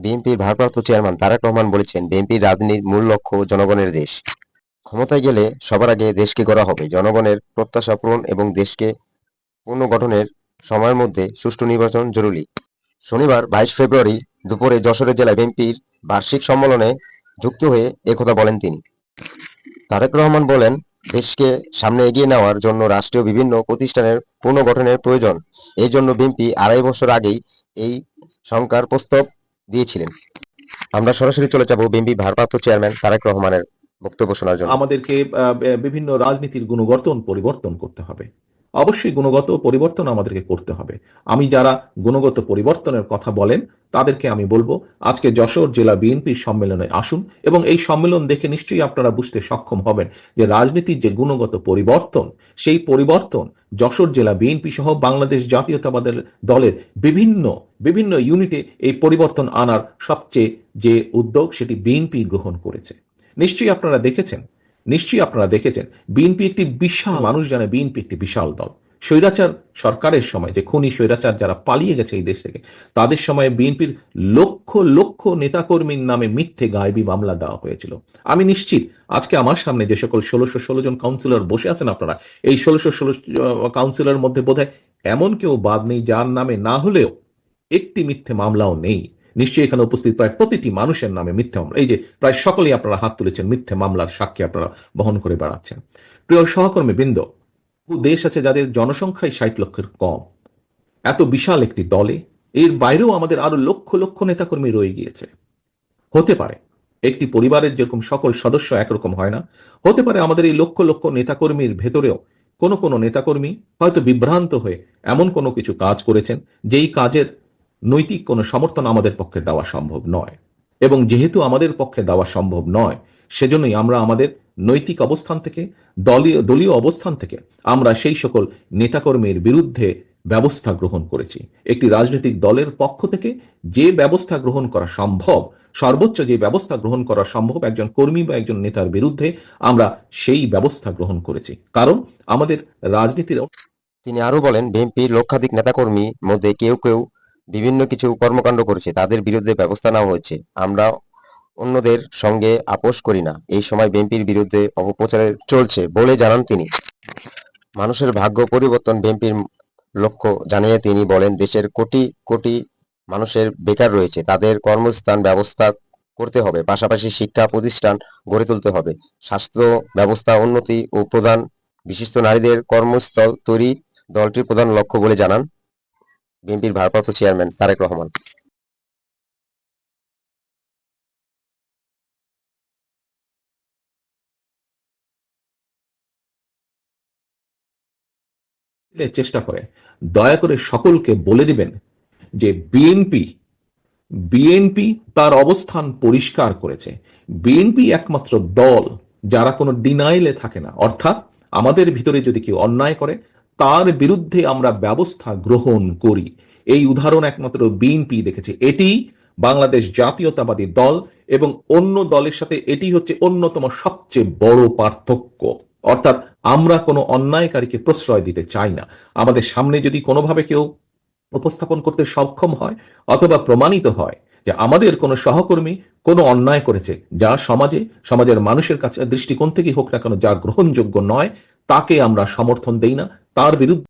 বিএনপির ভারপ্রাপ্ত চেয়ারম্যান তারেক রহমান বলেছেন, বিএনপির রাজনীতির মূল লক্ষ্য জনগণের দেশ। ক্ষমতায় গেলে সবার আগে দেশকে করা হবে। জনগণের প্রত্যাশা পূরণ এবং দেশকে পুনর্গঠনের সময়ের মধ্যে সুষ্ঠু নির্বাচন জরুরি। শনিবার, বাইশ ফেব্রুয়ারি দুপুরে যশোরের জেলা বিএনপির বার্ষিক সম্মেলনে যুক্ত হয়ে একথা বলেন তিনি। তারেক রহমান বলেন, দেশকে সামনে এগিয়ে নেওয়ার জন্য রাষ্ট্রীয় বিভিন্ন প্রতিষ্ঠানের পুনর্গঠনের প্রয়োজন। এই জন্য বিএনপি আড়াই বছর আগেই এই সংকার প্রস্তাব দিয়েছিলেন। আমরা সরাসরি চলে যাব বিএনপি ভারপ্রাপ্ত চেয়ারম্যান তারেক রহমানের বক্তব্য শোনার জন্য। আমাদেরকে বিভিন্ন রাজনীতির গুণগর্তন পরিবর্তন করতে হবে। অবশ্যই গুণগত পরিবর্তন আমাদেরকে করতে হবে। আমি যারা গুণগত পরিবর্তনের কথা বলেন, তাদেরকে আমি বলব, আজকে যশোর জেলা বিএনপির সম্মেলনে আসুন এবং এই সম্মেলন দেখে নিশ্চয়ই আপনারা বুঝতে সক্ষম হবেন যে রাজনীতির যে গুণগত পরিবর্তন, সেই পরিবর্তন যশোর জেলা বিএনপি সহ বাংলাদেশ জাতীয়তাবাদের দলের বিভিন্ন বিভিন্ন ইউনিটে এই পরিবর্তন আনার সবচেয়ে যে উদ্যোগ, সেটি বিএনপি গ্রহণ করেছে। নিশ্চয়ই আপনারা দেখেছেন নিশ্চয়ই আপনারা দেখেছেন বিএনপি একটি বিশাল মানুষ জানে বিএনপি একটি বিশাল দল। স্বৈরাচার সরকারের সময় যে খুনি স্বৈরাচার যারা পালিয়ে গেছে এই দেশ থেকে তাদের সময় বিএনপির লক্ষ লক্ষ নেতাকর্মীর নামে মিথ্যে গায়েবী মামলা দেওয়া হয়েছিল। আমি নিশ্চিত আজকে আমার সামনে যে সকল ষোলোশো ষোলো জন কাউন্সিলর বসে আছেন আপনারা এই ষোলোশো ষোলো কাউন্সিলর মধ্যে বোধহয় এমন কেউ বাদ নেই যার নামে না হলেও একটি মিথ্যে মামলাও নেই। নিশ্চয়ই এখানে উপস্থিত প্রায় প্রতিটি মানুষের নামে মিথ্যে মামলা। এই যে প্রায় সকলেই আপনারা হাত তুলেছেন মিথ্যে মামলার সাক্ষী আপনারা বহন করে বেড়াচ্ছেন। প্রিয় সহকর্মী বৃন্দ দেশ আছে যাদের জনসংখ্যাই ষাট লক্ষের কম। এত বিশাল একটি দলে, এর বাইরেও আমাদের আরও লক্ষ লক্ষ নেতাকর্মী রয়ে গিয়েছে। হতে পারে, একটি পরিবারের যেরকম সকল সদস্য একরকম হয় না, হতে পারে আমাদের এই লক্ষ লক্ষ নেতাকর্মীর ভেতরেও কোনো কোনো নেতাকর্মী হয়তো বিভ্রান্ত হয়ে এমন কোনো কিছু কাজ করেছেন, যেই কাজের নৈতিক কোনো সমর্থন আমাদের পক্ষে দেওয়া সম্ভব নয়। এবং যেহেতু আমাদের পক্ষে দেওয়া সম্ভব নয়, সেজন্যই আমরা আমাদের নৈতিক অবস্থান থেকে, দলীয় দলীয় অবস্থান থেকে আমরা সেই সকল নেতাকর্মীর বিরুদ্ধে ব্যবস্থা গ্রহণ করেছি। একটি রাজনৈতিক দলের পক্ষ থেকে যে ব্যবস্থা গ্রহণ করা সম্ভব, সর্বোচ্চ যে ব্যবস্থা গ্রহণ করা সম্ভব একজন কর্মী বা একজন নেতার বিরুদ্ধে আমরা সেই ব্যবস্থা গ্রহণ করেছি। কারণ আমাদের রাজনীতির তিনি আরও বলেন, বিএনপির লক্ষাধিক নেতাকর্মী মধ্যে কেউ কেউ বিভিন্ন কিছু কর্মকাণ্ড করেছে, তাদের বিরুদ্ধে ব্যবস্থা নেওয়া হয়েছে। আমরা অন্যদের সঙ্গে আপোষ করি না। এই সময় বিএনপির বিরুদ্ধে অপপ্রচার চলছে বলে জানান তিনি। মানুষের ভাগ্য পরিবর্তন বিএনপির লক্ষ্য জানিয়ে তিনি বলেন, দেশের কোটি কোটি মানুষের বেকার রয়েছে। তাদের কর্মস্থান ব্যবস্থা করতে হবে। পাশাপাশি শিক্ষা প্রতিষ্ঠান গড়ে তুলতে হবে। স্বাস্থ্য ব্যবস্থা উন্নতি ও প্রধান বিশিষ্ট নারীদের কর্মস্থল তৈরি দলটির প্রধান লক্ষ্য বলে জানান। বিএনপির ভারপ্রাপ্ত চেয়ারম্যান তারেক রহমান। চেষ্টা করে। দয়া করে সকলকে বলে দিবেন যে বিএনপি বিএনপি তার অবস্থান পরিষ্কার করেছে। বিএনপি একমাত্র দল যারা কোনো ডিনাইলে থাকে না। অর্থাৎ আমাদের ভিতরে যদি কেউ অন্যায় করে তার বিরুদ্ধে আমরা ব্যবস্থা গ্রহণ করি। এই উদাহরণ একমাত্র বিএনপি দেখেছে। এটি বাংলাদেশ জাতীয়তাবাদী দল এবং অন্য দলের সাথে এটি হচ্ছে অন্যতম সবচেয়ে বড় পার্থক্য। অর্থাৎ আমরা কোনো অন্যায়কারীকে প্রশ্রয় দিতে চাই না। আমাদের সামনে যদি কোনোভাবে কেউ উপস্থাপন করতে সক্ষম হয় অথবা প্রমাণিত হয় যে আমাদের কোনো সহকর্মী কোনো অন্যায় করেছে, যা সমাজে, সমাজের মানুষের কাছে দৃষ্টিকোণ থেকে হোক না কেন, যা গ্রহণযোগ্য নয়, তাকে আমরা সমর্থন দেই না তার বিরুদ্ধে